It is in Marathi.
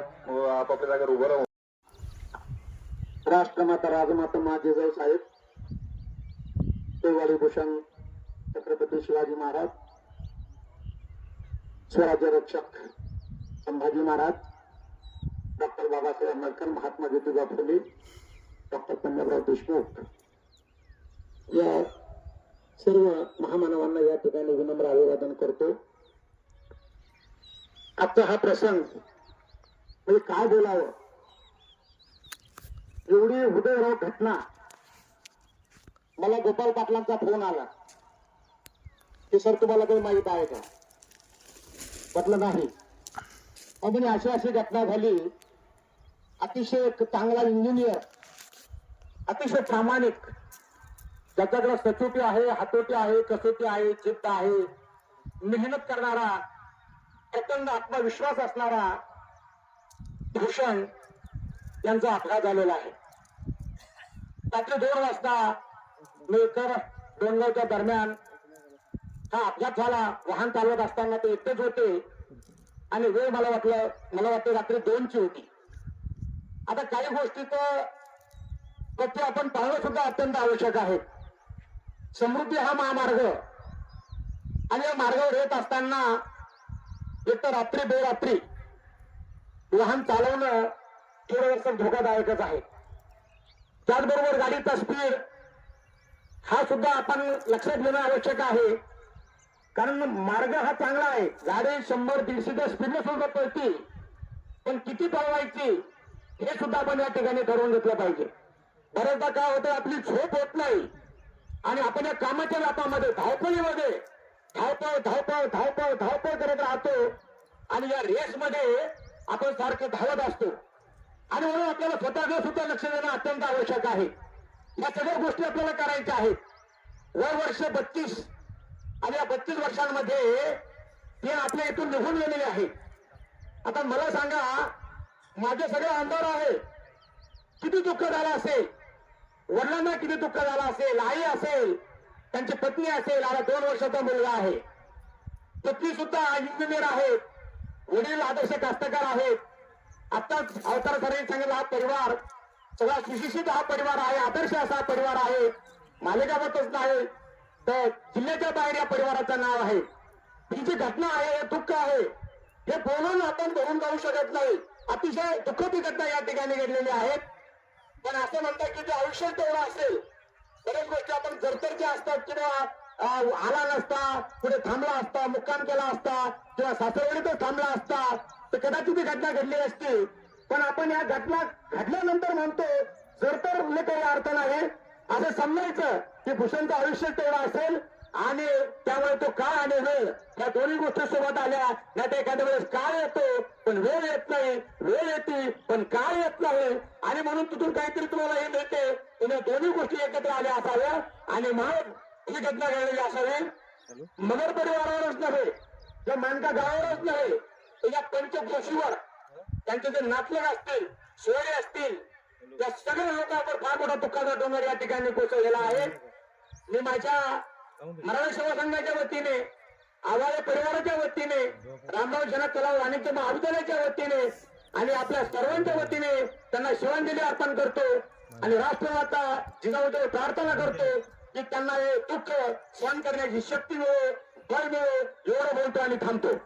आपापल्या जागेवर उभं राहून. राष्ट्रमाता राजमाता माजेजाऊ साहेब पेवाडी भूषण छत्रपती शिवाजी महाराज स्वराज्य रक्षक संभाजी महाराज डॉक्टर बाबासाहेब आंबेडकर महात्मा ज्योतिबा फुले डॉक्टर पंजाबराव देशमुख. या सर्व महामानवांना या ठिकाणी विनम्र अभिवादन करतो. आजचा हा प्रसंग म्हणजे काय बोलावं? एवढी हृदयरोग घटना. मला गोपाल पाटलांचा फोन आला. की सर तुम्हाला काही माहीत आहे का? म्हटलं नाही. म्हणजे अशी अशी घटना झाली. अतिशय एक चांगला इंजिनियर अतिशय प्रामाणिक. ज्याच्याकडे सचोटी आहे हातोटी आहे कसोटी आहे चित्त आहे मेहनत करणारा प्रचंड आत्मविश्वास असणारा भूषण यांचा अपघात झालेला आहे. रात्री दोन वाजता मेकर डोंगरच्या दरम्यान हा अपघात झाला. वाहन चालवत असताना ते एकटेच होते आणि वेळ मला वाटलं मला वाटतं रात्री दोनची होती. आता काही गोष्टी तर आपण पाहणं सुद्धा अत्यंत आवश्यक आहे. समृद्धी हा महामार्ग आणि या मार्गावर येत असताना एक तर रात्री बेरात्री वाहन चालवणं थोडंसं धोकादायकच आहे. त्याचबरोबर गाडीचा स्पीड हा सुद्धा आपण लक्षात घेणं आवश्यक आहे. कारण मार्ग हा चांगला आहे. गाडी शंभर दीडशेच्या स्पीडने सुद्धा पळतील पण किती पळवायची हे सुद्धा आपण या ठिकाणी ठरवून घेतलं पाहिजे. बऱ्याचदा काय होतं आपली झोप होत नाही. आणि आपण या कामाच्या व्यापामध्ये धावपळीमध्ये धावपळ धावपळ धावपळ धावपळ करत राहतो. आणि या रेसमध्ये आपण सारखं धावत असतो. आणि म्हणून आपल्याला स्वतःकडे सुद्धा लक्ष देणं अत्यंत आवश्यक आहे. या सगळ्या गोष्टी आपल्याला करायच्या आहेत. वय वर्ष बत्तीस आणि या बत्तीस वर्षांमध्ये ते आपल्या इथून निघून गेलेले आहेत आता मला सांगा माझे सगळे अंधार आहे. किती दुःख झालं असेल? वडिलांना किती दुःख झालं असेल? आई असेल? त्यांची पत्नी असेल? आता दोन वर्षाचा मुलगा आहे. पत्नी सुद्धा इंजिनियर आहेत वडील आदर्श कास्तकार आहेत. आताच अवतार सरांनी सांगितलं हा परिवार सगळा सुशिक्षित हा परिवार आहे आदर्श असा परिवार आहे. मालेगावातच नाही तर जिल्ह्याच्या बाहेर या परिवाराचं नाव आहे. ही जी घटना आहे हे दुःख आहे. हे बोलून आपण धरून जाऊ शकत नाही. अतिशय दुःखद घटना या ठिकाणी घडलेली आहेत पण असं म्हणतात की जे आयुष्य तेवढं असेल बऱ्याच गोष्टी आपण जरतरच्या असतात किंवा आला नसता पुढे थांबला असता मुक्काम केला असता किंवा सासरवडीतच थांबला असता तर कदाचित ही घटना घडली असती. पण आपण या घटना घडल्यानंतर म्हणतो जर तर काही अर्थ नाही असं समजायचं की भूषणचं आयुष्य तेवढं असेल आणि त्यामुळे तो काळ आणि वेळ या दोन्ही गोष्टी सोबत आल्या. नाही तर एखाद्या वेळेस काळ येतो पण वेळ येत नाही वेळ येते पण काळ येत नाही. आणि म्हणून तिथून काहीतरी तुम्हाला हे मिळते. तिने दोन्ही गोष्टी एकत्र आल्या असाव्या. आणि मग ही घटना घडलेली असावी. मगर परिवारावरच नव्हे किंवा मानका गावावरच नव्हे तर या पंचक्रोशीवर त्यांचे जे नातलग असतील सोयरे असतील त्या सगळ्या लोकांवर फार मोठा दुःखाचा डोंगर या ठिकाणी कोसळलेला आहे. मी माझ्या मराठा सेवा संघाच्या वतीने आवाळे परिवाराच्या वतीने रामराव जनक तलाव वाणिज्य महाविद्यालयाच्या वतीने आणि आपल्या सर्वांच्या वतीने त्यांना शिवांजली अर्पण करतो. आणि राष्ट्रमाता जिजाऊजवळ प्रार्थना करतो. की त्यांना हे दुःख सहन करण्याची शक्ती मिळो बळ मिळो एवढं बोलतो आणि थांबतो.